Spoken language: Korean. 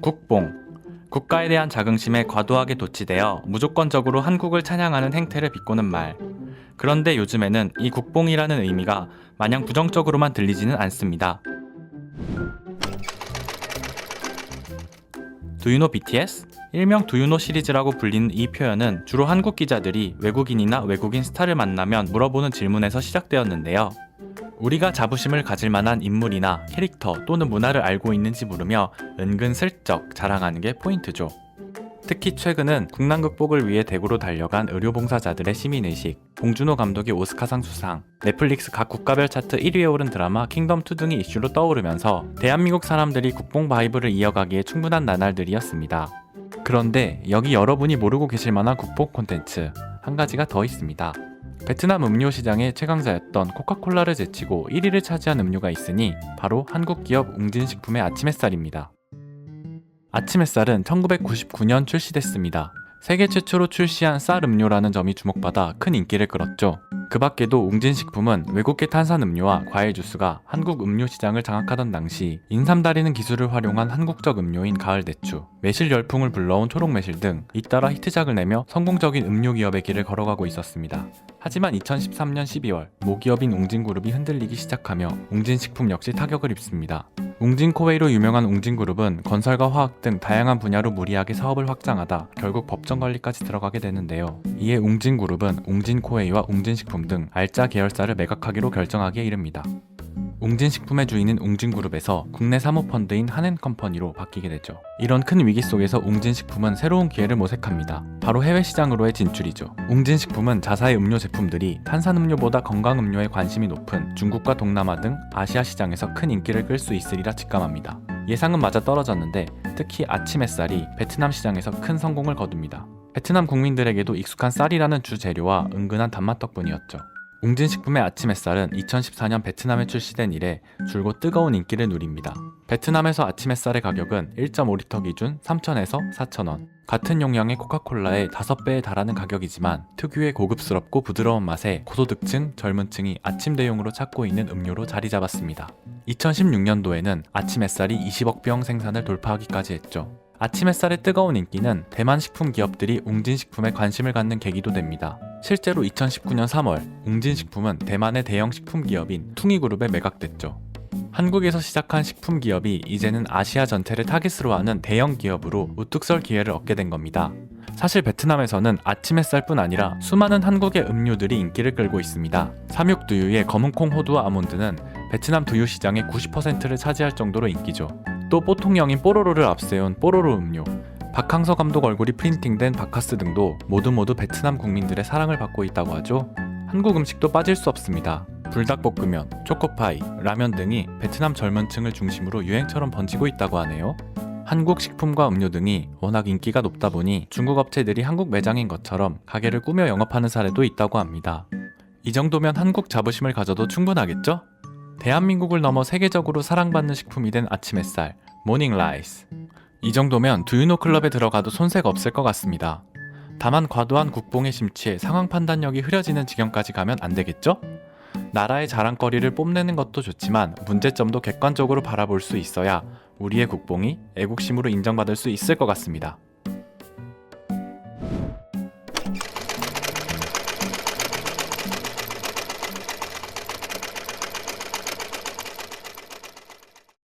국뽕. 국가에 대한 자긍심에 과도하게 도취되어 무조건적으로 한국을 찬양하는 행태를 비꼬는 말. 그런데 요즘에는 이 국뽕이라는 의미가 마냥 부정적으로만 들리지는 않습니다. 두유노 BTS? 일명 두유노 시리즈라고 불리는 이 표현은 주로 한국 기자들이 외국인이나 외국인 스타를 만나면 물어보는 질문에서 시작되었는데요. 우리가 자부심을 가질 만한 인물이나 캐릭터 또는 문화를 알고 있는지 물으며 은근슬쩍 자랑하는 게 포인트죠. 특히 최근은 국난 극복을 위해 대구로 달려간 의료봉사자들의 시민의식, 봉준호 감독의 오스카상 수상, 넷플릭스 각 국가별 차트 1위에 오른 드라마 킹덤2 등이 이슈로 떠오르면서 대한민국 사람들이 국뽕 바이브를 이어가기에 충분한 나날들이었습니다. 그런데 여기 여러분이 모르고 계실 만한 국뽕 콘텐츠 한 가지가 더 있습니다. 베트남 음료 시장의 최강자였던 코카콜라를 제치고 1위를 차지한 음료가 있으니 바로 한국 기업 웅진식품의 아침 햇살입니다. 아침 햇살은 1999년 출시됐습니다. 세계 최초로 출시한 쌀 음료라는 점이 주목받아 큰 인기를 끌었죠. 그 밖에도 웅진식품은 외국계 탄산 음료와 과일 주스가 한국 음료 시장을 장악하던 당시 인삼다리는 기술을 활용한 한국적 음료인 가을 대추, 매실 열풍을 불러온 초록 매실 등 잇따라 히트작을 내며 성공적인 음료 기업의 길을 걸어가고 있었습니다. 하지만 2013년 12월 모기업인 웅진그룹이 흔들리기 시작하며 웅진식품 역시 타격을 입습니다. 웅진코웨이로 유명한 웅진그룹은 건설과 화학 등 다양한 분야로 무리하게 사업을 확장하다 결국 법정 관리까지 들어가게 되는데요. 이에 웅진그룹은 웅진코웨이와 웅진식품 등 알짜 계열사를 매각하기로 결정하기에 이릅니다. 웅진식품의 주인은 웅진그룹에서 국내 사모펀드인 한앤컴퍼니로 바뀌게 되죠. 이런 큰 위기 속에서 웅진식품은 새로운 기회를 모색합니다. 바로 해외 시장으로의 진출이죠. 웅진식품은 자사의 음료 제품들이 탄산음료보다 건강음료에 관심이 높은 중국과 동남아 등 아시아 시장에서 큰 인기를 끌 수 있으리라 직감합니다. 예상은 맞아 떨어졌는데 특히 아침 햇살이 베트남 시장에서 큰 성공을 거둡니다. 베트남 국민들에게도 익숙한 쌀이라는 주 재료와 은근한 단맛 덕분이었죠. 웅진식품의 아침 햇살은 2014년 베트남에 출시된 이래 줄곧 뜨거운 인기를 누립니다. 베트남에서 아침 햇살의 가격은 1.5리터 기준 3,000에서 4,000원. 같은 용량의 코카콜라의 5배에 달하는 가격이지만 특유의 고급스럽고 부드러운 맛에 고소득층, 젊은 층이 아침 대용으로 찾고 있는 음료로 자리 잡았습니다. 2016년도에는 아침 햇살이 20억 병 생산을 돌파하기까지 했죠. 아침 햇살의 뜨거운 인기는 대만 식품 기업들이 웅진식품에 관심을 갖는 계기도 됩니다. 실제로 2019년 3월 웅진식품은 대만의 대형 식품 기업인 퉁이그룹에 매각됐죠. 한국에서 시작한 식품 기업이 이제는 아시아 전체를 타깃으로 하는 대형 기업으로 우뚝 설 기회를 얻게 된 겁니다. 사실 베트남에서는 아침 햇살뿐 아니라 수많은 한국의 음료들이 인기를 끌고 있습니다. 삼육두유의 검은콩 호두와 아몬드는 베트남 두유 시장의 90%를 차지할 정도로 인기죠. 또 뽀통령인 뽀로로를 앞세운 뽀로로 음료, 박항서 감독 얼굴이 프린팅된 바카스 등도 모두 모두 베트남 국민들의 사랑을 받고 있다고 하죠. 한국 음식도 빠질 수 없습니다. 불닭볶음면, 초코파이, 라면 등이 베트남 젊은 층을 중심으로 유행처럼 번지고 있다고 하네요. 한국 식품과 음료 등이 워낙 인기가 높다 보니 중국 업체들이 한국 매장인 것처럼 가게를 꾸며 영업하는 사례도 있다고 합니다. 이 정도면 한국 자부심을 가져도 충분하겠죠? 대한민국을 넘어 세계적으로 사랑받는 식품이 된 아침 햇살, 모닝 라이스. 이 정도면 두유노 클럽에 들어가도 손색 없을 것 같습니다. 다만 과도한 국뽕에 심취해 상황 판단력이 흐려지는 지경까지 가면 안 되겠죠? 나라의 자랑거리를 뽐내는 것도 좋지만 문제점도 객관적으로 바라볼 수 있어야 우리의 국뽕이 애국심으로 인정받을 수 있을 것 같습니다.